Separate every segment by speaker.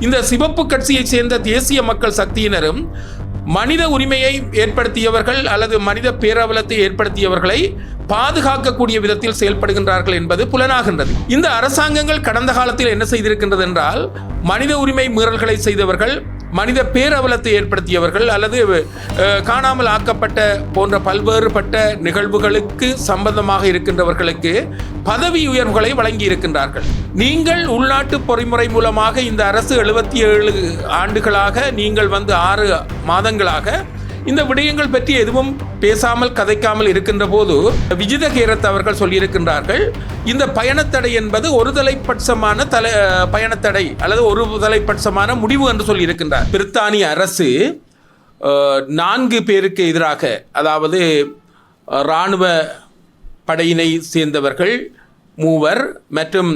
Speaker 1: இந்த சிவப்பு கட்சியைச் சேர்ந்த தேசிய மக்கள் சக்தியினரும் மனித உரிமையை ஏற்படுத்தியவர்கள் அல்லது மனித பேரவலத்தை ஏற்படுத்தியவர்களை பாதுகாக்கக்கூடிய விதத்தில் செயல்படுகின்றார்கள் என்பது புலனாகின்றது. இந்த அரசாங்கங்கள் கடந்த காலத்தில் என்ன செய்திருக்கின்றது என்றால் மனித உரிமை மீறல்களை செய்தவர்கள் மனித பேரவலத்தை ஏற்படுத்தியவர்கள் அல்லது காணாமல் ஆக்கப்பட்ட போன்ற பல்வேறுபட்ட நிகழ்வுகளுக்கு சம்பந்தமாக இருக்கின்றவர்களுக்கு பதவி உயர்வுகளை வழங்கி இருக்கின்றார்கள் நீங்கள் உள்நாட்டு பொறிமுறை மூலமாக இந்த அரசு எழுபத்தி ஏழு ஆண்டுகளாக நீங்கள் வந்து ஆறு மாதங்களாக இந்த விடயங்கள் பற்றி எதுவும் பேசாமல் கதைக்காமல் இருக்கின்ற போது விஜித கேரத் அவர்கள் சொல்லியிருக்கின்றார்கள் இந்த பயணத்தடை என்பது ஒரு தலைப்பட்சமான தலை பயணத்தடை அல்லது ஒரு தலைப்பட்சமான முடிவு என்று சொல்லியிருக்கின்றார். பிரித்தானிய அரசு நான்கு பேருக்கு எதிராக அதாவது இராணுவ படையினை சேர்ந்தவர்கள் மூவர் மற்றும்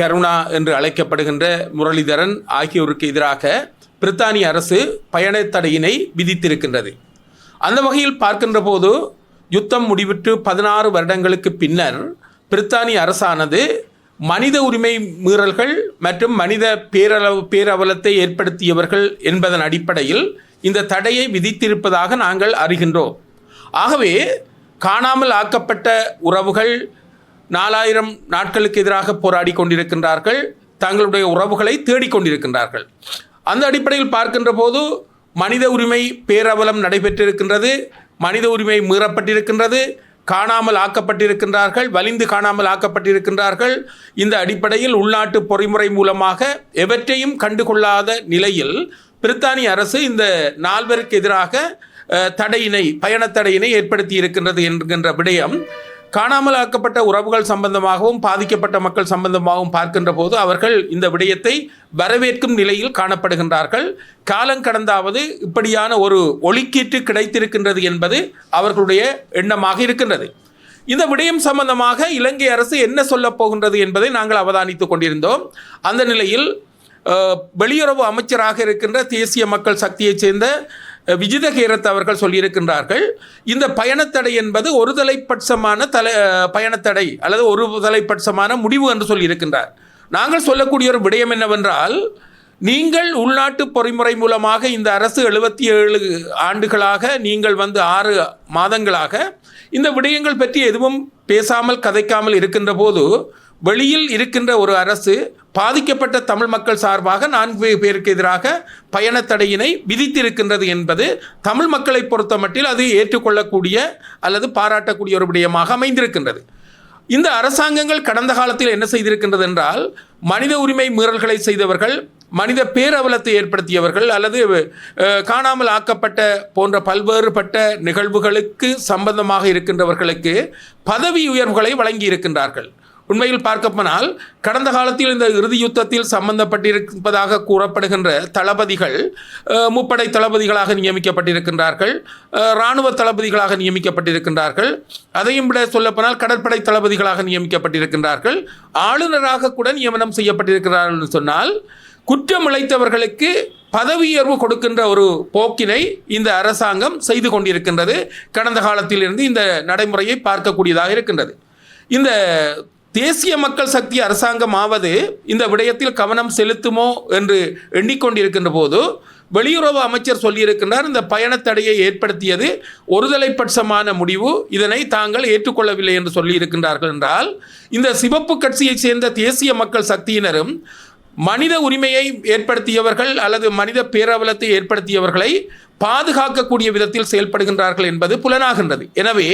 Speaker 1: கருணா என்று அழைக்கப்படுகின்ற முரளிதரன் ஆகியோருக்கு எதிராக பிரித்தானிய அரசு பயணத்தடையினை விதித்திருக்கின்றது. அந்த வகையில் பார்க்கின்ற போது யுத்தம் முடிவிட்டு பதினாறு வருடங்களுக்கு பின்னர் பிரித்தானிய அரசானது மனித உரிமை மீறல்கள் மற்றும் மனித பேரளவு பேரவலத்தை ஏற்படுத்தியவர்கள் என்பதன் அடிப்படையில் இந்த தடையை விதித்திருப்பதாக நாங்கள் அறிகின்றோம். ஆகவே காணாமல் ஆக்கப்பட்ட உறவுகள் நாலாயிரம் நாட்களுக்கு எதிராக போராடி கொண்டிருக்கின்றார்கள். தங்களுடைய உறவுகளை தேடிக்கொண்டிருக்கின்றார்கள் அந்த அடிப்படையில் பார்க்கின்ற போது மனித உரிமை பேரவலம் நடைபெற்றிருக்கின்றது மனித உரிமை மீறப்பட்டிருக்கின்றது காணாமல் ஆக்கப்பட்டிருக்கின்றார்கள் வலிந்து காணாமல் ஆக்கப்பட்டிருக்கின்றார்கள். இந்த அடிப்படையில் உள்நாட்டு பொறிமுறை மூலமாக எவற்றையும் கண்டுகொள்ளாத நிலையில் பிரித்தானிய அரசு இந்த நால்வருக்கு எதிராக அஹ், தடையினை பயணத்தடையினை ஏற்படுத்தி இருக்கின்றது என்கின்ற விடயம் காணாமல் ஆக்கப்பட்ட உறவுகள் சம்பந்தமாகவும் பாதிக்கப்பட்ட மக்கள் சம்பந்தமாகவும் பார்க்கின்ற போது அவர்கள் இந்த விடயத்தை வரவேற்கும் நிலையில் காணப்படுகின்றார்கள். காலம் கடந்தாவது இப்படியான ஒரு ஒலிக்கீட்டு கிடைத்திருக்கின்றது என்பது அவர்களுடைய எண்ணமாக இருக்கின்றது. இந்த விடயம் சம்பந்தமாக இலங்கை அரசு என்ன சொல்லப் போகின்றது என்பதை நாங்கள் அவதானித்துக் கொண்டிருந்தோம். அந்த நிலையில் வெளியுறவு அமைச்சராக இருக்கின்ற தேசிய மக்கள் சக்தியைச் சேர்ந்த விஜித கீரத் அவர்கள் சொல்லியிருக்கின்றார்கள் இந்த பயணத்தடை என்பது ஒரு தலைப்பட்சமான தலை பயணத்தடை அல்லது ஒரு தலைப்பட்சமான முடிவு என்று சொல்லியிருக்கின்றார். நாங்கள் சொல்லக்கூடிய ஒரு விடயம் என்னவென்றால் நீங்கள் உள்நாட்டு பொறிமுறை மூலமாக இந்த அரசு எழுபத்தி ஏழு ஆண்டுகளாக நீங்கள் வந்து ஆறு மாதங்களாக இந்த விடயங்கள் பற்றி எதுவும் பேசாமல் கதைக்காமல் இருக்கின்ற போது வெளியில் இருக்கின்ற ஒரு அரசு பாதிக்கப்பட்ட தமிழ் மக்கள் சார்பாக நான்கு பேருக்கு எதிராக பயணத்தடையினை விதித்திருக்கின்றது என்பது தமிழ் மக்களை பொறுத்தமட்டில் அது ஏற்றுக்கொள்ளக்கூடிய அல்லது பாராட்டக்கூடிய ஒரு விடயமாக அமைந்திருக்கின்றது. இந்த அரசாங்கங்கள் கடந்த காலத்தில் என்ன செய்திருக்கின்றது என்றால் மனித உரிமை மீறல்களை செய்தவர்கள் மனித பேரவலத்தை ஏற்படுத்தியவர்கள் அல்லது காணாமல் ஆக்கப்பட்ட போன்ற பல்வேறுபட்ட நிகழ்வுகளுக்கு சம்பந்தமாக இருக்கின்றவர்களுக்கு பதவி உயர்வுகளை வழங்கி இருக்கின்றார்கள் உண்மையில் பார்க்கப்போனால் கடந்த காலத்தில் இந்த இறுதி யுத்தத்தில் சம்பந்தப்பட்டிருப்பதாக கூறப்படுகின்ற தளபதிகள் முப்படை தளபதிகளாக நியமிக்கப்பட்டிருக்கின்றார்கள் இராணுவ தளபதிகளாக நியமிக்கப்பட்டிருக்கின்றார்கள். அதையும் விட சொல்லப்போனால் கடற்படை தளபதிகளாக நியமிக்கப்பட்டிருக்கின்றார்கள். ஆளுநராக கூட நியமனம் செய்யப்பட்டிருக்கிறார்கள் என்று சொன்னால் குற்றம் இழைத்தவர்களுக்கு பதவி உயர்வு கொடுக்கின்ற ஒரு போக்கினை இந்த அரசாங்கம் செய்து கொண்டிருக்கின்றது. கடந்த காலத்திலிருந்து இந்த நடைமுறையை பார்க்கக்கூடியதாக இருக்கின்றது. இந்த தேசிய மக்கள் சக்தி அரசாங்கம் ஆவது இந்த விடயத்தில் கவனம் செலுத்துமோ என்று எண்ணிக்கொண்டிருக்கின்ற போது வெளியுறவு அமைச்சர் சொல்லியிருக்கின்றார் இந்த பயணத்தடையை ஏற்படுத்தியது ஒருதலைப்பட்சமான முடிவு. இதனை தாங்கள் ஏற்றுக்கொள்ளவில்லை என்று சொல்லியிருக்கின்றார்கள் என்றால் இந்த சிவப்பு கட்சியைச் சேர்ந்த தேசிய மக்கள் சக்தியினரும் மனித உரிமையை ஏற்படுத்தியவர்கள் அல்லது மனித பேரவலத்தை ஏற்படுத்தியவர்களை பாதுகாக்கக்கூடிய விதத்தில் செயல்படுகின்றார்கள் என்பது புலனாகின்றது. எனவே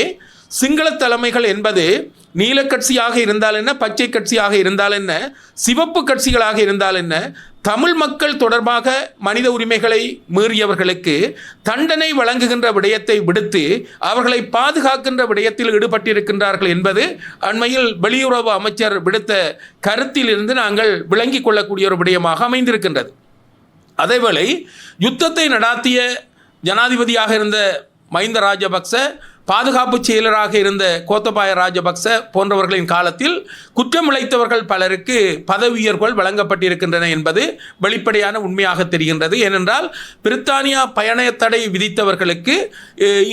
Speaker 1: சிங்கள தலைமைகள் என்பது நீல கட்சியாக இருந்தால் என்ன பச்சை கட்சியாக இருந்தால் என்ன சிவப்பு கட்சிகளாக இருந்தால் என்ன தமிழ் மக்கள் தொடர்பாக மனித உரிமைகளை மீறியவர்களுக்கு தண்டனை வழங்குகின்ற விடயத்தை விடுத்து அவர்களை பாதுகாக்கின்ற விடயத்தில் ஈடுபட்டிருக்கின்றார்கள் என்பது அண்மையில் வெளியுறவு அமைச்சர் விடுத்த கருத்திலிருந்து நாங்கள் விளங்கிக் கொள்ளக்கூடிய ஒரு விடயமாக அமைந்திருக்கின்றது. அதேவேளை யுத்தத்தை நடாத்திய ஜனாதிபதியாக இருந்த மஹிந்த ராஜபக்ச பாதுகாப்பு செயலராக இருந்த கோத்தபாய ராஜபக்ச போன்றவர்களின் காலத்தில் குற்றம் இழைத்தவர்கள் பலருக்கு பதவி உயர்வுகள் வழங்கப்பட்டிருக்கின்றன என்பது வெளிப்படையான உண்மையாக தெரிகின்றது. ஏனென்றால் பிரித்தானியா பயண தடை விதித்தவர்களுக்கு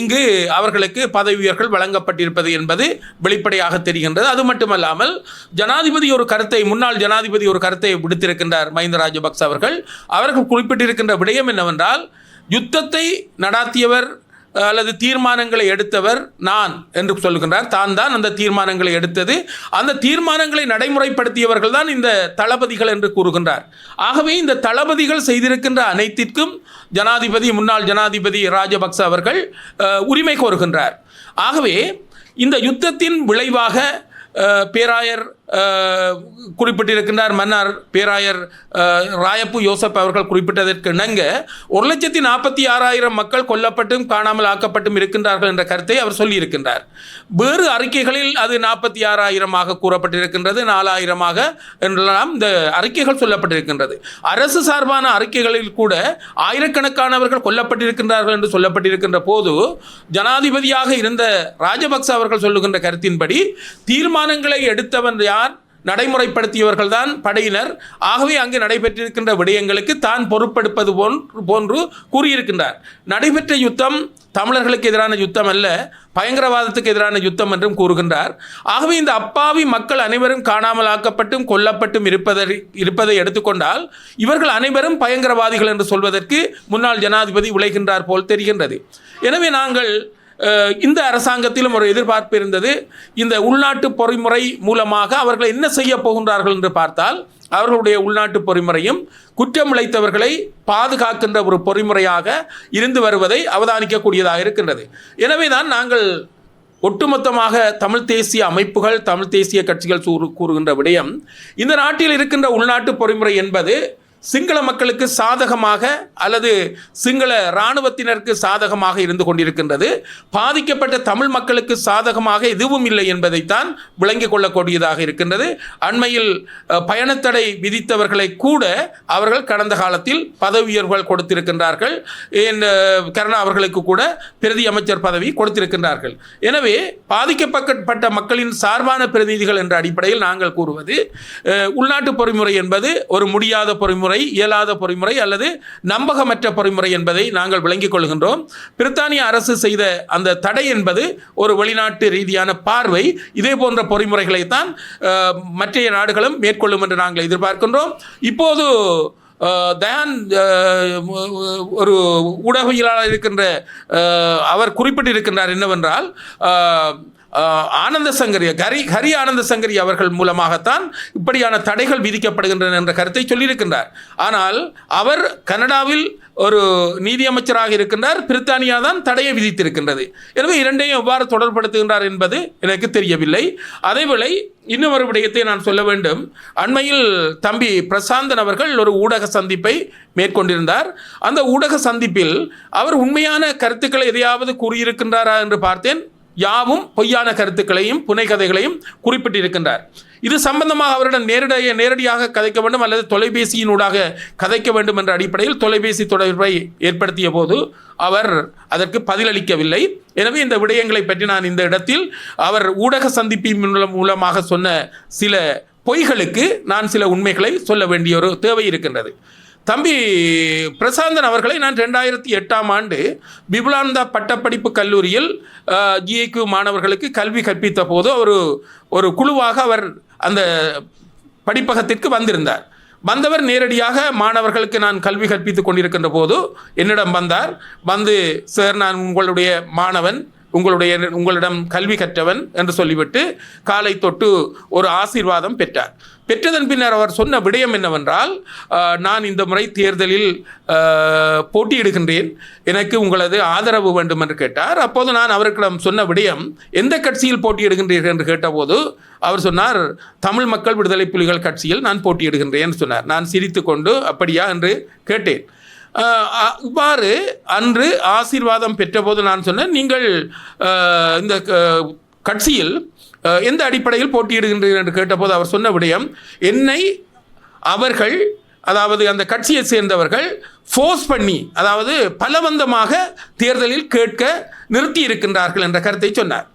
Speaker 1: இங்கு அவர்களுக்கு பதவி உயர்வுகள் வழங்கப்பட்டிருப்பது என்பது வெளிப்படையாக தெரிகின்றது. அது மட்டுமல்லாமல் ஜனாதிபதி ஒரு கருத்தை முன்னாள் ஜனாதிபதி ஒரு கருத்தை விடுத்திருக்கின்றார் மஹிந்த ராஜபக்ச அவர்கள். அவர்கள் குறிப்பிட்டிருக்கின்ற விடயம் என்னவென்றால் யுத்தத்தை நடாத்தியவர் அல்லது தீர்மானங்களை எடுத்தவர் நான் என்று சொல்லுகின்றார் தான் தான் அந்த தீர்மானங்களை எடுத்தது. அந்த தீர்மானங்களை நடைமுறைப்படுத்தியவர்கள் தான் இந்த தளபதிகள் என்று கூறுகின்றார். ஆகவே இந்த தளபதிகள் செய்திருக்கின்ற அனைத்திற்கும் ஜனாதிபதி முன்னாள் ஜனாதிபதி ராஜபக்ச அவர்கள் உரிமை கோருகின்றார். ஆகவே இந்த யுத்தத்தின் விளைவாக பேராயர் குறிப்பிட்டிருக்கின்றார் மன்னார் பேராயர் ராயப்பு யோசப் அவர்கள் குறிப்பிட்டதற்கு இணங்க ஒரு லட்சத்தி நாற்பத்தி ஆறாயிரம் மக்கள் கொல்லப்பட்டும் காணாமல் ஆக்கப்பட்டும் இருக்கின்றார்கள் என்ற கருத்தை அவர் சொல்லியிருக்கின்றார். வேறு அறிக்கைகளில் அது நாற்பத்தி ஆறாயிரமாக கூறப்பட்டிருக்கின்றது நாலாயிரமாக என்றெல்லாம் இந்த அறிக்கைகள் சொல்லப்பட்டிருக்கின்றது. அரசு சார்பான அறிக்கைகளில் கூட ஆயிரக்கணக்கானவர்கள் கொல்லப்பட்டிருக்கின்றார்கள் என்று சொல்லப்பட்டிருக்கின்ற போது ஜனாதிபதியாக இருந்த ராஜபக்ச அவர்கள் சொல்லுகின்ற கருத்தின்படி தீர்மானங்களை எடுத்தவன் யார் நடைமுறைப்படுத்தியவர்கள் தான் படையினர். ஆகவே அங்கு நடைபெற்றிருக்கின்ற விடயங்களுக்கு தான் பொறுப்பெடுப்பது போன்று போன்று கூறியிருக்கின்றார். நடைபெற்ற யுத்தம் தமிழர்களுக்கு எதிரான யுத்தம் அல்ல பயங்கரவாதத்துக்கு எதிரான யுத்தம் என்றும் கூறுகின்றார். ஆகவே இந்த அப்பாவி மக்கள் அனைவரும் காணாமல் ஆக்கப்பட்டும் கொல்லப்பட்டும் இருப்பதை இருப்பதை எடுத்துக்கொண்டால் இவர்கள் அனைவரும் பயங்கரவாதிகள் என்று சொல்வதற்கு முன்னாள் ஜனாதிபதி உழைகின்றார் போல் தெரிகின்றது. எனவே நாங்கள் இந்த அரசாங்கத்திலும் ஒரு எதிர்பார்ப்பு இருந்தது. இந்த உள்நாட்டு பொறிமுறை மூலமாக அவர்கள் என்ன செய்ய போகின்றார்கள் என்று பார்த்தால் அவர்களுடைய உள்நாட்டு பொறிமுறையும் குற்றம் இழைத்தவர்களை பாதுகாக்கின்ற ஒரு பொறிமுறையாக இருந்து வருவதை அவதானிக்கக்கூடியதாக இருக்கின்றது. எனவே தான் நாங்கள் ஒட்டுமொத்தமாக தமிழ் தேசிய அமைப்புகள் தமிழ் தேசிய கட்சிகள் கூறு கூறுகின்ற விடயம் இந்த நாட்டில் இருக்கின்ற உள்நாட்டு பொறிமுறை என்பது சிங்கள மக்களுக்கு சாதகமாக அல்லது சிங்கள இராணுவத்தினருக்கு சாதகமாக இருந்து கொண்டிருக்கின்றது. பாதிக்கப்பட்ட தமிழ் மக்களுக்கு சாதகமாக எதுவும் இல்லை என்பதைத்தான் விளங்கிக் கொள்ளக்கூடியதாக இருக்கின்றது. அண்மையில் பயணத்தடை விதித்தவர்களை கூட அவர்கள் கடந்த காலத்தில் பதவி உயர்வுகள் கொடுத்திருக்கின்றார்கள். ஏன், கருணா அவர்களுக்கு கூட பிரதி அமைச்சர் பதவி கொடுத்திருக்கின்றார்கள். எனவே பாதிக்கப்பட்ட மக்களின் சார்பான பிரதிநிதிகள் என்ற அடிப்படையில் நாங்கள் கூறுவது உள்நாட்டு பொறிமுறை என்பது ஒரு முடியாத பொறிமுறை இயலாத பொறிமுறை அல்லது நம்பகமற்ற பொறிமுறை என்பதை நாங்கள் விளங்கிக் கொள்கின்றோம். பிரித்தானிய அரசு செய்த அந்த தடை என்பது ஒரு வெளிநாட்டு ரீதியான பார்வை. இதே போன்ற பொறிமுறைகளைத்தான் மற்றைய நாடுகளும் மேற்கொள்ளும் என்று நாங்கள் எதிர்பார்க்கின்றோம். இப்போது தயான் ஒரு ஊடகவியலாளர் இருக்கின்ற அவர் குறிப்பிட்டிருக்கின்றார் என்னவென்றால் ஆனந்த சங்கரி ஹரி ஹரி ஆனந்த சங்கரி அவர்கள் மூலமாகத்தான் இப்படியான தடைகள் விதிக்கப்படுகின்றன என்ற கருத்தை சொல்லியிருக்கின்றார். ஆனால் அவர் கனடாவில் ஒரு நீதியமைச்சராக இருக்கின்றார் பிரித்தானியா தான் தடையை விதித்திருக்கின்றது. எனவே இரண்டையும் எவ்வாறு தொடர்படுத்துகின்றார் என்பது எனக்கு தெரியவில்லை. அதேவேளை இன்னும் ஒரு விடயத்தை நான் சொல்ல வேண்டும். அண்மையில் தம்பி பிரசாந்தன் அவர்கள் ஒரு ஊடக சந்திப்பை மேற்கொண்டிருந்தார். அந்த ஊடக சந்திப்பில் அவர் உண்மையான கருத்துக்களை எதையாவது கூறியிருக்கின்றாரா என்று பார்த்தேன். யாவும் பொய்யான கருத்துக்களையும் புனைகதைகளையும் குறிப்பிட்டிருக்கின்றார். இது சம்பந்தமாக அவரிடம் நேரடிய நேரடியாக கதைக்க வேண்டும் அல்லது தொலைபேசியினூடாக கதைக்க வேண்டும் என்ற அடிப்படையில் தொலைபேசி தொடர்பை ஏற்படுத்திய போது அவர் அதற்கு பதிலளிக்கவில்லை. எனவே இந்த விடயங்களை பற்றி நான் இந்த இடத்தில் அவர் ஊடக சந்திப்பின் மூலம் மூலமாக சொன்ன சில பொய்களுக்கு நான் சில உண்மைகளை சொல்ல வேண்டிய ஒரு தேவை இருக்கின்றது. தம்பி பிரசாந்தன் அவர்களை நான் ரெண்டாயிரத்தி எட்டாம் ஆண்டு பிபுலானந்தா பட்டப்படிப்பு கல்லூரியில் ஜிஐக்கு மாணவர்களுக்கு கல்வி கற்பித்த போது ஒரு ஒரு குழுவாக அவர் அந்த படிப்பகத்திற்கு வந்திருந்தார். வந்தவர் நேரடியாக மாணவர்களுக்கு நான் கல்வி கற்பித்துக் கொண்டிருக்கின்ற போது என்னிடம் வந்தார். வந்து சார் நான் உங்களுடைய மாணவன். உங்களுடைய உங்களிடம் கல்வி கற்றவன் என்று சொல்லிவிட்டு காலை தொட்டு ஒரு ஆசீர்வாதம் பெற்றார். பெற்றதன் பின்னர் அவர் சொன்ன விடயம் என்னவென்றால் நான் இந்த முறை தேர்தலில் போட்டியிடுகின்றேன். எனக்கு உங்களது ஆதரவு வேண்டும் என்று கேட்டார். அப்போது நான் அவர்களிடம் சொன்ன விடயம் எந்த கட்சியில் போட்டியிடுகின்றீர்கள்? என்று கேட்டபோது அவர் சொன்னார் தமிழ் மக்கள் விடுதலை புலிகள் கட்சியில் நான் போட்டியிடுகின்றேன் என்று சொன்னார். நான் சிரித்துக்கொண்டு அப்படியா? என்று கேட்டேன். இவ்வாறு அன்று ஆசீர்வாதம் பெற்றபோது நான் சொன்னேன் நீங்கள் இந்த க- கட்சியில் எந்த அடிப்படையில் போட்டியிடுகின்றீர்கள் என்று கேட்டபோது அவர் சொன்ன விடயம் என்னை அவர்கள் அதாவது அந்த கட்சியை சேர்ந்தவர்கள் ஃபோர்ஸ் பண்ணி அதாவது பலவந்தமாக தேர்தலில் கேட்க நிறுத்தி இருக்கின்றார்கள் என்ற கருத்தை சொன்னார்.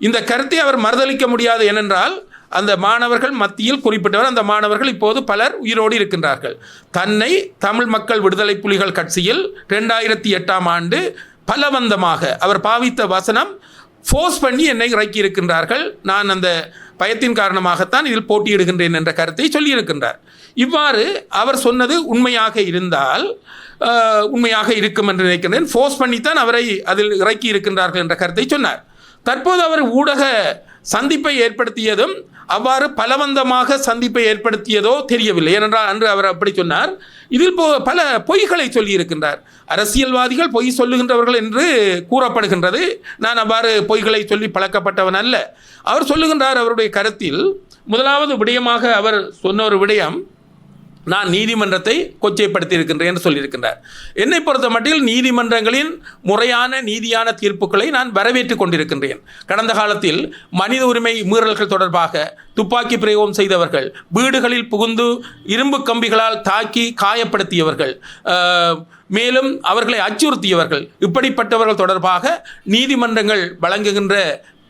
Speaker 1: இந்த கருத்தை அவர் மறுதளிக்க முடியாது ஏனென்றால் அந்த மாணவர்கள் மத்தியில் குறிப்பிட்டவர் அந்த மாணவர்கள் இப்போது பலர் உயிரோடு இருக்கின்றார்கள். தன்னை தமிழ் மக்கள் விடுதலை புலிகள் கட்சியில் ரெண்டாயிரத்தி எட்டாம் ஆண்டு பலவந்தமாக அவர் பாவித்த வசனம் ஃபோர்ஸ் பண்ணி என்னை இறக்கி இருக்கின்றார்கள் நான் அந்த பயத்தின் காரணமாகத்தான் இதில் போட்டியிடுகின்றேன் என்ற கருத்தை சொல்லியிருக்கின்றார். இவ்வாறு அவர் சொன்னது உண்மையாக இருந்தால் உண்மையாக இருக்கும் என்று நினைக்கின்றேன். ஃபோர்ஸ் பண்ணித்தான் அவரை அதில் இறக்கி இருக்கின்றார்கள் என்ற கருத்தை சொன்னார். தற்போது அவர் ஊடக சந்திப்பை ஏற்படுத்தியதும் அவ்வாறு பலவந்தமாக சந்திப்பை ஏற்படுத்தியதோ தெரியவில்லை. ஏனென்றால் அன்று அவர் அப்படி சொன்னார். இதில் போ பல பொய்களை சொல்லியிருக்கின்றார். அரசியல்வாதிகள் பொய் சொல்லுகின்றவர்கள் என்று கூறப்படுகின்றது. நான் அவ்வாறு பொய்களை சொல்லி பழக்கப்பட்டவன் அல்ல. அவர் சொல்லுகின்றார் அவருடைய கருத்தில் முதலாவது விடயமாக அவர் சொன்ன ஒரு விடயம் நான் நீதிமன்றத்தை கொச்சைப்படுத்தியிருக்கின்றேன் என்று சொல்லியிருக்கின்றார். என்னை பொறுத்த மட்டில் நீதிமன்றங்களின் முறையான நீதியான தீர்ப்புகளை நான் வரவேற்றுக் கொண்டிருக்கின்றேன். கடந்த காலத்தில் மனித உரிமை மீறல்கள் தொடர்பாக துப்பாக்கி பிரயோகம் செய்தவர்கள் வீடுகளில் புகுந்து இரும்பு கம்பிகளால் தாக்கி காயப்படுத்தியவர்கள் மேலும் அவர்களை அச்சுறுத்தியவர்கள் இப்படிப்பட்டவர்கள் தொடர்பாக நீதிமன்றங்கள் வழங்குகின்ற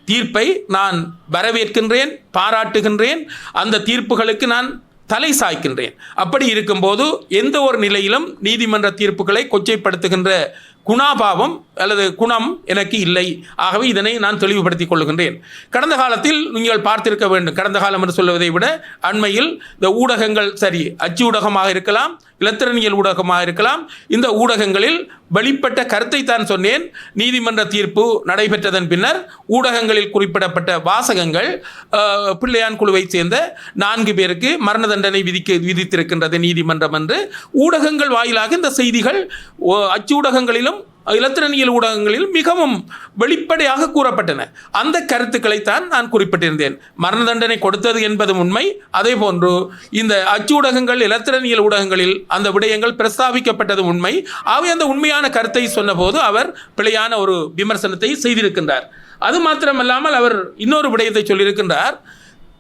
Speaker 1: தீர்ப்பை நான் வரவேற்கின்றேன் பாராட்டுகின்றேன். அந்த தீர்ப்புகளுக்கு நான் தலை சாய்க்கின்றேன். அப்படி இருக்கும்போது எந்த ஒரு நிலையிலும் நீதிமன்ற தீர்ப்புகளை கொச்சைப்படுத்துகின்ற குணாபாவம் அல்லது குணம் எனக்கு இல்லை. ஆகவே இதனை நான் தெளிவுபடுத்திக் கொள்கின்றேன் கடந்த காலத்தில் நீங்கள் பார்த்திருக்க வேண்டும். கடந்த காலம் என்று சொல்வதை விட அண்மையில் இந்த ஊடகங்கள் சரி அச்சு ஊடகமாக இருக்கலாம் இலத்திரனியல் ஊடகமாக இருக்கலாம் இந்த ஊடகங்களில் வெளிப்பட்ட கருத்தை தான் சொன்னேன். நீதிமன்ற தீர்ப்பு நடைபெற்றதன் பின்னர் ஊடகங்களில் குறிப்பிடப்பட்ட வாசகங்கள் பிள்ளையான் குழுவைச் சேர்ந்த நான்கு பேருக்கு மரண தண்டனை விதிக்க விதித்திருக்கின்றது நீதிமன்றம் என்று. ஊடகங்கள் வாயிலாக இந்த செய்திகள் ஓ, அச்சு ஊடகங்களிலும் இலத்திரனியல் ஊடகங்களில் மிகவும் வெளிப்படையாக கூறப்பட்டன. அந்த கருத்துக்களைத்தான் நான் குறிப்பிட்டிருந்தேன். மரண தண்டனை கொடுத்தது என்பது உண்மை. அதே போன்று இந்த அச்சு ஊடகங்கள் இலத்திரனியல் ஊடகங்களில் அந்த விடயங்கள் பிரஸ்தாபிக்கப்பட்டது உண்மை. ஆகவே அந்த உண்மையான கருத்தை சொன்னபோது அவர் பிழையான ஒரு விமர்சனத்தை செய்திருக்கின்றார். அது மாத்திரமல்லாமல் அவர் இன்னொரு விடயத்தை சொல்லியிருக்கின்றார்.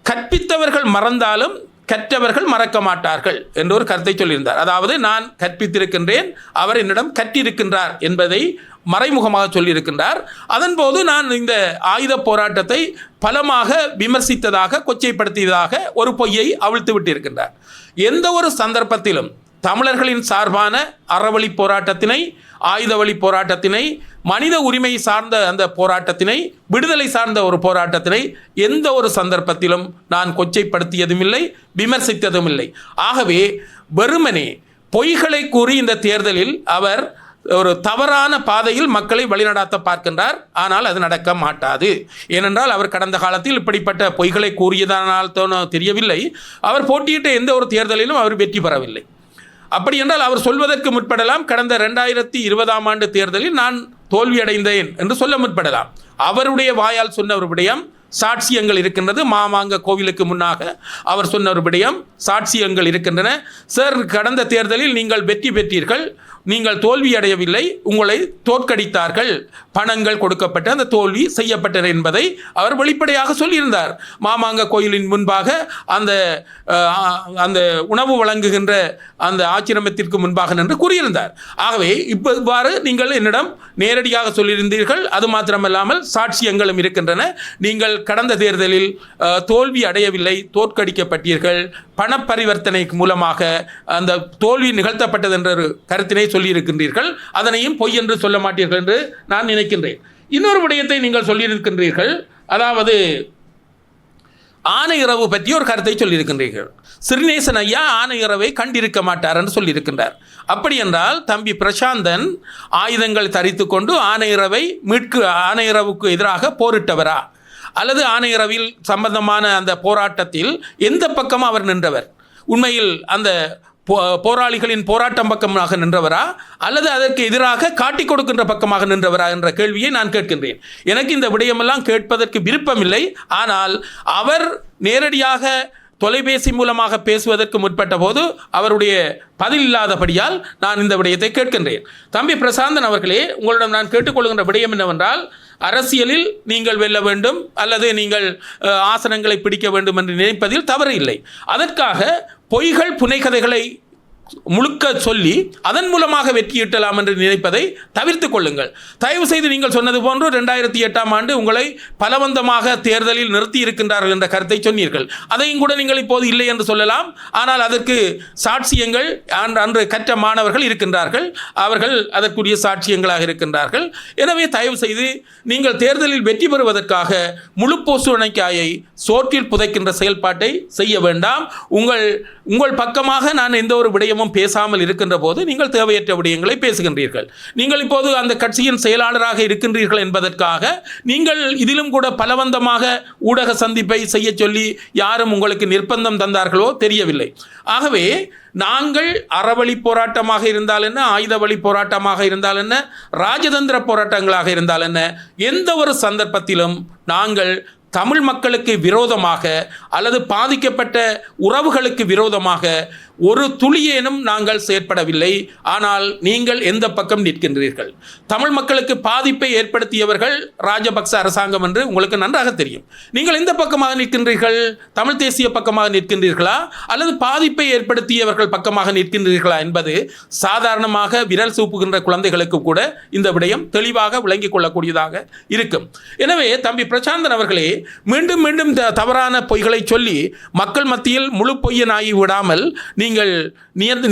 Speaker 1: கற்பித்தவர்கள் மறந்தாலும் கற்றவர்கள் மறக்க மாட்டார்கள் என்ற ஒரு கருத்தை சொல்லியிருந்தார். அதாவது நான் கற்பித்திருக்கின்றேன் அவர் என்னிடம் கற்றிருக்கின்றார் என்பதை மறைமுகமாக சொல்லியிருக்கின்றார். அதன்போது நான் இந்த ஆயுத போராட்டத்தை பலமாக விமர்சித்ததாக கொச்சைப்படுத்தியதாக ஒரு பொய்யை அவிழ்த்து விட்டிருக்கின்றார். எந்த ஒரு சந்தர்ப்பத்திலும் தமிழர்களின் சார்பான அறவழி போராட்டத்தினை ஆயுத வழி போராட்டத்தினை மனித உரிமை சார்ந்த அந்த போராட்டத்தினை விடுதலை சார்ந்த ஒரு போராட்டத்தினை எந்த ஒரு சந்தர்ப்பத்திலும் நான் கொச்சைப்படுத்தியதும் இல்லை விமர்சித்ததும் இல்லை ஆகவே வெறுமனே பொய்களை கூறி இந்த தேர்தலில் அவர் ஒரு தவறான பாதையில் மக்களை வழிநடாத்த பார்க்கின்றார். ஆனால் அது நடக்க மாட்டாது. ஏனென்றால் அவர் கடந்த காலத்தில் இப்படிப்பட்ட பொய்களை கூறியதனால் தெரியவில்லை. அவர் போட்டியிட்ட எந்த ஒரு தேர்தலிலும் அவர் வெற்றி பெறவில்லை. அப்படி என்றால் அவர் சொல்வதற்கு முற்படலாம். கடந்த ரெண்டாயிரத்தி இருபதாம் ஆண்டு தேர்தலில் நான் தோல்வியடைந்தேன் என்று சொல்ல முற்படலாம். அவருடைய வாயால் சொன்ன ஒரு விடயம் சாட்சியங்கள் இருக்கின்றது. மாமாங்க கோவிலுக்கு முன்னாக அவர் சொன்ன ஒரு விடயம் சாட்சியங்கள் இருக்கின்றன. சார் கடந்த தேர்தலில் நீங்கள் வெற்றி பெற்றீர்கள். நீங்கள் தோல்வி அடையவில்லை உங்களை தோற்கடித்தார்கள். பணங்கள் கொடுக்கப்பட்ட அந்த தோல்வி செய்யப்பட்டது என்பதை அவர் வெளிப்படையாக சொல்லியிருந்தார். மாமாங்க கோயிலின் முன்பாக அந்த அந்த உணவு வழங்குகின்ற அந்த ஆச்சிரமத்திற்கு முன்பாக நின்று கூறியிருந்தார். ஆகவே இப்போ இவ்வாறு நீங்கள் என்னிடம் நேரடியாக சொல்லியிருந்தீர்கள். அது மாத்திரமல்லாமல் சாட்சியங்களும் இருக்கின்றன. நீங்கள் கடந்த தேர்தலில் தோல்வி அடையவில்லை தோற்கடிக்கப்பட்டீர்கள். பணப்பரிவர்த்தனை மூலமாக அந்த தோல்வி நிகழ்த்தப்பட்டது என்ற கருத்தினை சொல்லியிருக்கின்றீர்கள் அதனையும் பொய் என்று சொல்ல மாட்டீர்கள் என்று நான் நினைக்கின்றேன். இன்னொரு விடயத்தை நீங்கள் சொல்லியிருக்கின்றீர்கள் அதாவது ஆணையரவு பற்றி ஒரு கருத்தை சொல்லியிருக்கின்றீர்கள். சிறுநேசன் ஐயா ஆணையரவை கண்டிருக்க மாட்டார் என்று சொல்லியிருக்கின்றார். அப்படி என்றால் தம்பி பிரசாந்தன் ஆயுதங்கள் தரித்து கொண்டு ஆணையரவை மீட்கு ஆணையரவுக்கு எதிராக போரிட்டவரா? அல்லது ஆணையரவில் சம்பந்தமான அந்த போராட்டத்தில் எந்த பக்கம் அவர் நின்றவர்? உண்மையில் அந்த போராளிகளின் போராட்டம் பக்கமாக நின்றவரா? அல்லது அதற்கு எதிராக காட்டிக் கொடுக்கின்ற பக்கமாக நின்றவரா என்ற கேள்வியை நான் கேட்கின்றேன். எனக்கு இந்த விடயமெல்லாம் கேட்பதற்கு விருப்பமில்லை. ஆனால் அவர் நேரடியாக தொலைபேசி மூலமாக பேசுவதற்கு முற்பட்ட போது அவருடைய பதில் இல்லாதபடியால் நான் இந்த விடயத்தை கேட்கின்றேன். தம்பி பிரசாந்தன் அவர்களே உங்களிடம் நான் கேட்டுக்கொள்கின்ற விடயம் என்னவென்றால் அரசியலில் நீங்கள் வெல்ல வேண்டும் அல்லது நீங்கள் ஆசனங்களை பிடிக்க வேண்டும் என்று நினைப்பதில் தவறு இல்லை. அதற்காக பொய்கள் புனைகதைகளை முழுக்க சொல்லி அதன் மூலமாக வெற்றியிட்டலாம் என்று நினைப்பதை தவிர்த்து கொள்ளுங்கள். தயவு செய்து நீங்கள் சொன்னது போன்று ரெண்டாயிரத்தி எட்டாம் ஆண்டு உங்களை பலவந்தமாக தேர்தலில் நிறுத்தி இருக்கின்றார்கள் என்ற கருத்தை சொன்னீர்கள். அதையும் கூட நீங்கள் இப்போது இல்லை என்று சொல்லலாம். ஆனால் அதற்கு சாட்சியங்கள் அன்று அன்று கற்ற மாணவர்கள் இருக்கின்றார்கள். அவர்கள் அதற்குரிய சாட்சியங்களாக இருக்கின்றார்கள். எனவே தயவு செய்து நீங்கள் தேர்தலில் வெற்றி பெறுவதற்காக முழு போசுவனைக்காயை சோற்றில் புதைக்கின்ற செயல்பாட்டை செய்ய வேண்டாம். உங்கள் உங்கள் பக்கமாக நான் எந்த ஒரு விடயமும் பேசாமல் இருக்கின்ற போது நீங்கள் தேவையற்ற விடயங்களை பேசுகின்றீர்கள். நீங்கள் இப்போது அந்த கட்சியின் செயலாளராக இருக்கின்றீர்கள் என்பதற்காக நீங்கள் இதிலும் கூட பலவந்தமாக ஊடக சந்திப்பை செய்ய சொல்லி யாரும் உங்களுக்கு நிர்பந்தம் தந்தார்களோ தெரியவில்லை. ஆகவே நாங்கள் அறவழி போராட்டமாக இருந்தால் என்ன ஆயுத வழி போராட்டமாக இருந்தால் என்ன ராஜதந்திர போராட்டங்களாக இருந்தால் என்ன எந்த ஒரு சந்தர்ப்பத்திலும் நாங்கள் தமிழ் மக்களுக்கு விரோதமாக அல்லது பாதிக்கப்பட்ட உறவுகளுக்கு விரோதமாக ஒரு துளியேனும் நாங்கள் செயற்படவில்லை. ஆனால் நீங்கள் எந்த பக்கம் நிற்கின்றீர்கள்? தமிழ் மக்களுக்கு பாதிப்பை ஏற்படுத்தியவர்கள் ராஜபக்ச அரசாங்கம் என்று உங்களுக்கு நன்றாக தெரியும். நீங்கள் எந்த பக்கமாக நிற்கின்றீர்கள்? தமிழ் தேசிய பக்கமாக நிற்கின்றீர்களா? அல்லது பாதிப்பை ஏற்படுத்தியவர்கள் பக்கமாக நிற்கின்றீர்களா என்பது சாதாரணமாக விரல் சூப்புகின்ற குழந்தைகளுக்கு கூட இந்த விடயம் தெளிவாக விளங்கிக் கொள்ளக்கூடியதாக இருக்கும். எனவே தம்பி பிரசாந்தன் அவர்களே மீண்டும் மீண்டும் த- தவறான பொய்களை சொல்லி மக்கள் மத்தியில் முழு பொய்யனாகி விடாமல் நீ நீங்கள்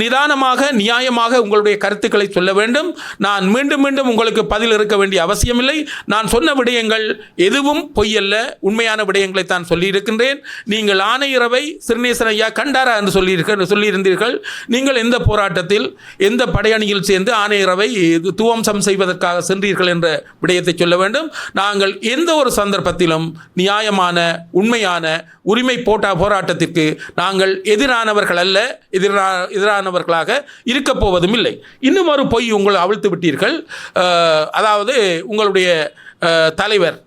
Speaker 1: நிதானமாக நியாயமாக உங்களுடைய கருத்துக்களை சொல்ல வேண்டும். நான் மீண்டும் மீண்டும் உங்களுக்கு பதில் இருக்க வேண்டிய அவசியமில்லை. நான் சொன்ன விடயங்கள் எதுவும் பொய்யல்ல. உண்மையான விடயங்களை தான் சொல்லியிருக்கின்றேன். நீங்கள் ஆணையரவை சிறுநேசன் ஐயா கண்டாரா என்று சொல்லியிருக்க சொல்லியிருந்தீர்கள். நீங்கள் எந்த போராட்டத்தில் எந்த படையணியில் சேர்ந்து ஆணையரவை துவம்சம் செய்வதற்காக சென்றீர்கள் என்ற விடயத்தை சொல்ல வேண்டும். நாங்கள் எந்த ஒரு சந்தர்ப்பத்திலும் நியாயமான உண்மையான உரிமை போட்டா போராட்டத்திற்கு நாங்கள் எதிரானவர்கள் அல்ல. எதிரா எதிரானவர்களாக இருக்கப் போவதும் இல்லை இன்னும் ஒரு பொய் உங்களை அவிழ்த்து விட்டீர்கள். அதாவது உங்களுடைய தலைவர்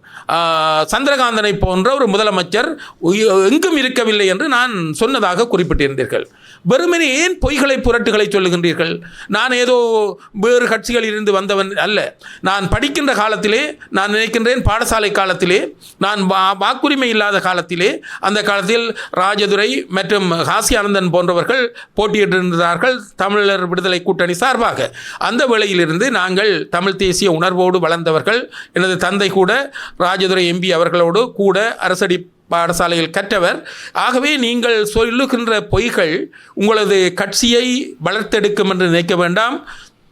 Speaker 1: சந்திரகாந்தனை போன்ற ஒரு முதலமைச்சர் எங்கும் இருக்கவில்லை என்று நான் சொன்னதாக குறிப்பிட்டிருந்தீர்கள். வெறுமனே ஏன் பொய்களை புரட்டுகளை சொல்லுகின்றீர்கள்? நான் ஏதோ வேறு கட்சிகளில் இருந்து வந்தவன் அல்ல. நான் படிக்கின்ற காலத்திலே நான் நினைக்கின்றேன் பாடசாலை காலத்திலே நான் வா- வாக்குரிமை இல்லாத காலத்திலே அந்த காலத்தில் ராஜதுரை மற்றும் ஹாசி ஆனந்தன் போன்றவர்கள் போட்டியிட்டிருந்தார்கள் தமிழர் விடுதலை கூட்டணி சார்பாக. அந்த வேளையிலிருந்து நாங்கள் தமிழ் தேசிய உணர்வோடு வளர்ந்தவர்கள். எனது தந்தை கூட ராஜதுரை எம்பி அவர்களோடு கூட அரசடி பாடசாலையில் கற்றவர். ஆகவே நீங்கள் சொல்லுகின்ற பொய்கள் உங்களது கட்சியை வளர்த்தெடுக்கும் என்று நினைக்க வேண்டாம்.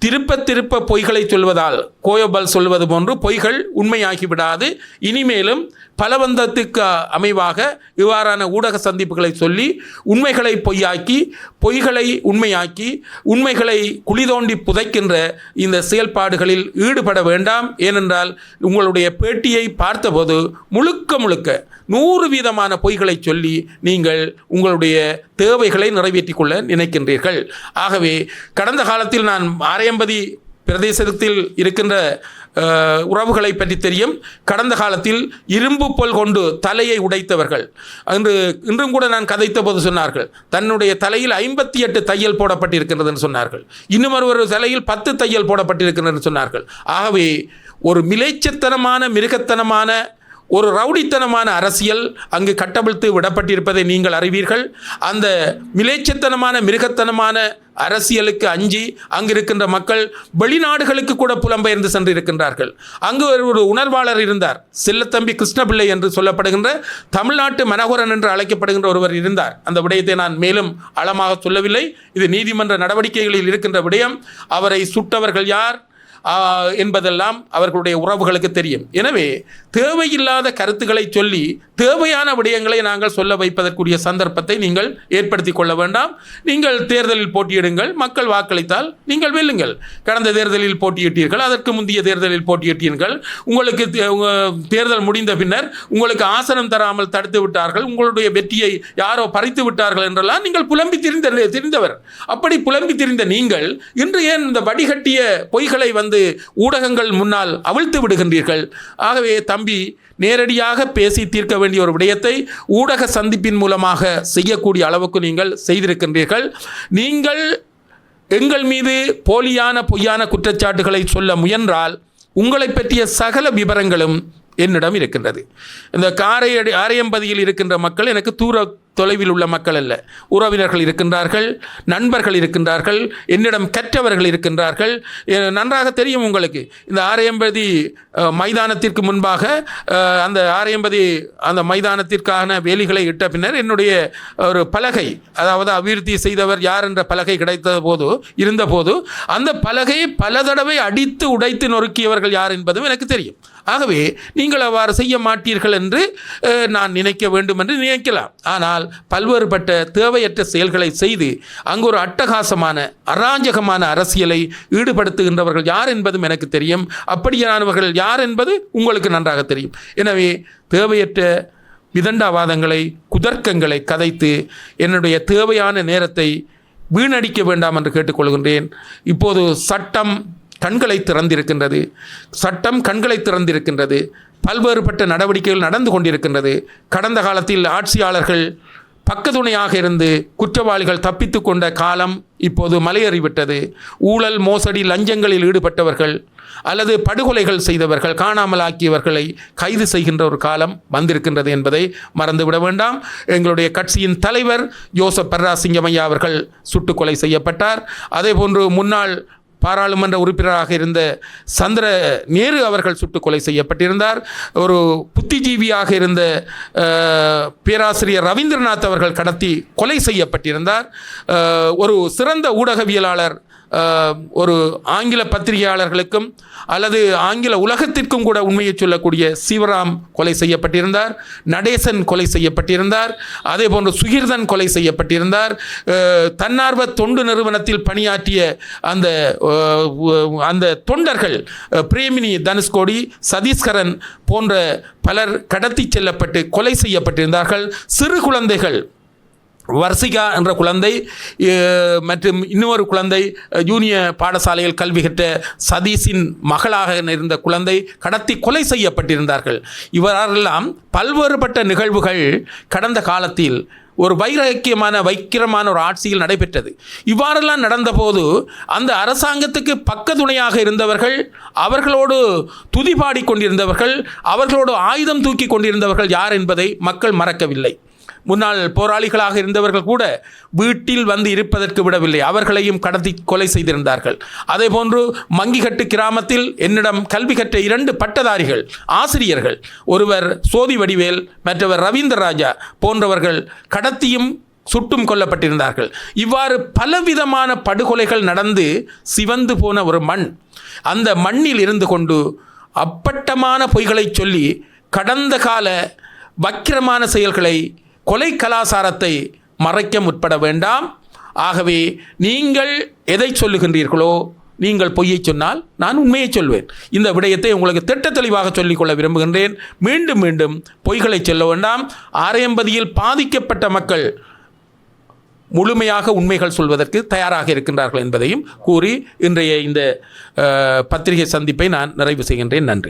Speaker 1: திருப்ப திருப்ப பொய்களை சொல்வதால் கோயபல் சொல்வது போன்று பொய்கள் உண்மையாகிவிடாது. இனிமேலும் பலவந்தத்துக்கு அமைவாக இவ்வாறான ஊடக சந்திப்புகளை சொல்லி உண்மைகளை பொய்யாக்கி பொய்களை உண்மையாக்கி உண்மைகளை குழிதோண்டி புதைக்கின்ற இந்த செயல்பாடுகளில் ஈடுபட வேண்டாம். ஏனென்றால் உங்களுடைய பேட்டியை பார்த்தபோது முழுக்க முழுக்க நூறு வீதமான பொய்களை சொல்லி நீங்கள் உங்களுடைய தேவைகளை நிறைவேற்றிக் கொள்ள நினைக்கின்றீர்கள். ஆகவே கடந்த காலத்தில் நான் ஆரையம்பதி பிரதேசத்தில் இருக்கின்ற உறவுகளை பற்றி தெரியும். கடந்த காலத்தில் இரும்பு பொல் கொண்டு தலையை உடைத்தவர்கள். அன்று இன்றும் கூட நான் கதைத்த போது சொன்னார்கள் தன்னுடைய தலையில் ஐம்பத்தி எட்டு தையல் போடப்பட்டிருக்கின்றதுன்னு சொன்னார்கள். இன்னும் ஒரு தலையில் பத்து தையல் போடப்பட்டிருக்கின்றதுன்னு சொன்னார்கள். ஆகவே ஒரு மிலைச்சத்தனமான மிருகத்தனமான ஒரு ரவுடித்தனமான அரசியல் அங்கு கட்டவிழ்த்து விடப்பட்டிருப்பதை நீங்கள் அறிவீர்கள். அந்த மிலேச்சத்தனமான மிருகத்தனமான அரசியலுக்கு அஞ்சி அங்கு இருக்கின்ற மக்கள் வெளிநாடுகளுக்கு கூட புலம்பெயர்ந்து சென்று இருக்கின்றார்கள் அங்கு ஒரு ஒரு உணர்வாளர் இருந்தார். செல்லத்தம்பி கிருஷ்ணபிள்ளை என்று சொல்லப்படுகின்ற தமிழ்நாட்டு மனோகரன் என்று அழைக்கப்படுகின்ற ஒருவர் இருந்தார். அந்த விடயத்தை நான் மேலும் ஆழமாக சொல்லவில்லை. இது நீதிமன்ற நடவடிக்கைகளில் இருக்கின்ற விடயம். அவரை சுட்டவர்கள் யார்? என்பதெல்லாம் அவர்களுடைய உறவுகளுக்கு தெரியும். எனவே தேவையில்லாத கருத்துக்களை சொல்லி தேவையான விடயங்களை நாங்கள் சொல்ல வைப்பதற்குரிய சந்தர்ப்பத்தை நீங்கள் ஏற்படுத்தி கொள்ள வேண்டாம். நீங்கள் தேர்தலில் போட்டியிடுங்கள் மக்கள் வாக்களித்தால் நீங்கள் வெல்லுங்கள். கடந்த தேர்தலில் போட்டியிட்டீர்கள் அதற்கு முந்தைய தேர்தலில் போட்டியிட்டீர்கள். உங்களுக்கு தே- தேர்தல் முடிந்த பின்னர் உங்களுக்கு ஆசனம் தராமல் தடுத்து விட்டார்கள் உங்களுடைய வெற்றியை யாரோ பறித்து விட்டார்கள் என்றெல்லாம் நீங்கள் புலம்பி திரிந்த தெரிந்தவர். அப்படி புலம்பி திரிந்த நீங்கள் இன்று ஏன் இந்த வடிகட்டிய பொய்களை வந்து ஊடகங்கள் முன்னால் அவிழ்த்து விடுகின்றீர்கள். ஆகவே தம்பி நேரடியாக பேசி தீர்க்க வேண்டிய ஒரு விடயத்தை ஊடக சந்திப்பின் மூலமாக செய்யக்கூடிய அளவுக்கு நீங்கள் செய்திருக்கின்றீர்கள். நீங்கள் எங்கள் மீது போலியான பொய்யான குற்றச்சாட்டுகளை சொல்ல முயன்றால் உங்களை பற்றிய சகல விவரங்களும் என்னிடம் இருக்கின்றது. இந்த காரை அடி ஆரையம்பதியில் இருக்கின்ற மக்கள் எனக்கு தூர தொலைவில் உள்ள மக்கள் அல்ல. உறவினர்கள் இருக்கின்றார்கள் நண்பர்கள் இருக்கின்றார்கள் என்னிடம் கற்றவர்கள் இருக்கின்றார்கள். நன்றாக தெரியும் உங்களுக்கு. இந்த ஆரையம்பதி மைதானத்திற்கு முன்பாக அந்த ஆரையம்பதி அந்த மைதானத்திற்கான வேலிகளை இட்ட பின்னர் என்னுடைய ஒரு பலகை அதாவது அபிவிருத்தி செய்தவர் யார் என்ற பலகை கிடைத்த போது இருந்தபோது அந்த பலகையை பல தடவை அடித்து உடைத்து நொறுக்கியவர்கள் யார் என்பதும் எனக்கு தெரியும். ஆகவே நீங்கள் அவ்வாறு செய்ய மாட்டீர்கள் என்று நான் நினைக்க வேண்டும் என்று நினைக்கலாம். ஆனால் பல்வேறுபட்ட தேவையற்ற செயல்களை செய்து அங்கு ஒரு அட்டகாசமான அராஜகமான அரசியலை ஈடுபடுத்துகின்றவர்கள் யார் என்பதும் எனக்கு தெரியும். அப்படியானவர்கள் யார் என்பது உங்களுக்கு நன்றாக தெரியும். எனவே தேவையற்ற விதண்டாவாதங்களை குதர்க்கங்களை கதைத்து என்னுடைய தேவையான நேரத்தை வீணடிக்க வேண்டாம் என்று கேட்டுக்கொள்கின்றேன். இப்போது சட்டம் கண்களை திறந்திருக்கின்றது. சட்டம் கண்களை திறந்திருக்கின்றது. பல்வேறுபட்ட நடவடிக்கைகள் நடந்து கொண்டிருக்கின்றது. கடந்த காலத்தில் ஆட்சியாளர்கள் பக்கத்துணையாக இருந்து குற்றவாளிகள் தப்பித்து கொண்ட காலம் இப்போது மலையேறிவிட்டது. ஊழல் மோசடி லஞ்சங்களில் ஈடுபட்டவர்கள் அல்லது படுகொலைகள் செய்தவர்கள் காணாமல் ஆக்கியவர்களை கைது செய்கின்ற ஒரு காலம் வந்திருக்கின்றது என்பதை மறந்துவிட வேண்டாம். எங்களுடைய கட்சியின் தலைவர் யோசப் பர்ராசிங்கம் சிங்கமையா அவர்கள் சுட்டுக்கொலை செய்யப்பட்டார். அதேபோன்று முன்னாள் பாராளுமன்ற உறுப்பினராக இருந்த சந்திர நேரு அவர்கள் சுட்டுக் கொலை செய்யப்பட்டிருந்தார். ஒரு புத்திஜீவியாக இருந்த பேராசிரியர் ரவீந்திரநாத் அவர்கள் கடத்தி கொலை செய்யப்பட்டிருந்தார். ஒரு சிறந்த ஊடகவியலாளர் ஒரு ஆங்கில பத்திரிகையாளர்களுக்கும் அல்லது ஆங்கில உலகத்திற்கும் கூட உண்மையை சொல்லக்கூடிய சிவராம் கொலை செய்யப்பட்டிருந்தார் நடேசன் கொலை செய்யப்பட்டிருந்தார் அதே போன்று சுகிர்தன் கொலை செய்யப்பட்டிருந்தார். தன்னார்வ தொண்டு நிறுவனத்தில் பணியாற்றிய அந்த அந்த தொண்டர்கள் பிரேமினி தனுஷ்கோடி சதீஸ்கரன் போன்ற பலர் கடத்தி செல்லப்பட்டு கொலை செய்யப்பட்டிருந்தார்கள். சிறு குழந்தைகள் வர்சிகா என்ற குழந்தை மற்றும் இன்னொரு குழந்தை அஹ், ஜூனியர் பாடசாலையில் கல்வி கற்ற சதீஷின் மகளாக இருந்த குழந்தை கடத்தி கொலை செய்யப்பட்டிருந்தார்கள். இவரெல்லாம் பல்வேறுபட்ட நிகழ்வுகள் கடந்த காலத்தில் ஒரு வைரக்கியமான வைக்கிரமான ஒரு ஆட்சியில் நடைபெற்றது. இவ்வாறெல்லாம் நடந்தபோது அந்த அரசாங்கத்துக்கு பக்கத்துணையாக இருந்தவர்கள் அவர்களோடு துதிபாடி கொண்டிருந்தவர்கள் அவர்களோடு ஆயுதம் தூக்கி கொண்டிருந்தவர்கள் யார் என்பதை மக்கள் மறக்கவில்லை. முன்னாள் போராளிகளாக இருந்தவர்கள் கூட வீட்டில் வந்து இருப்பதற்கு விடவில்லை. அவர்களையும் கடத்தி கொலை செய்திருந்தார்கள். அதேபோன்று மங்கிகட்டு கிராமத்தில் என்னிடம் கல்வி கற்ற இரண்டு பட்டதாரிகள் ஆசிரியர்கள் ஒருவர் சோதி வடிவேல் மற்றவர் ரவீந்திர ராஜா போன்றவர்கள் கடத்தியும் சுட்டும் கொல்லப்பட்டிருந்தார்கள். இவ்வாறு பலவிதமான படுகொலைகள் நடந்து சிவந்து போன ஒரு மண். அந்த மண்ணில் இருந்து கொண்டு அப்பட்டமான பொய்களை சொல்லி கடந்த கால வக்கிரமான செயல்களை கொலை கலாசாரத்தை மறைக்க முற்பட வேண்டாம். ஆகவே நீங்கள் எதை சொல்லுகின்றீர்களோ நீங்கள் பொய்யை சொன்னால் நான் உண்மையை சொல்வேன். இந்த விடயத்தை உங்களுக்கு திட்ட தெளிவாக சொல்லிக்கொள்ள விரும்புகின்றேன். மீண்டும் மீண்டும் பொய்களை சொல்ல வேண்டாம். ஆரையம்பதியில் பாதிக்கப்பட்ட மக்கள் முழுமையாக உண்மைகள் சொல்வதற்கு தயாராக இருக்கின்றார்கள் என்பதையும் கூறி இன்றைய இந்த பத்திரிகை சந்திப்பை நான் நிறைவு செய்கின்றேன். நன்றி.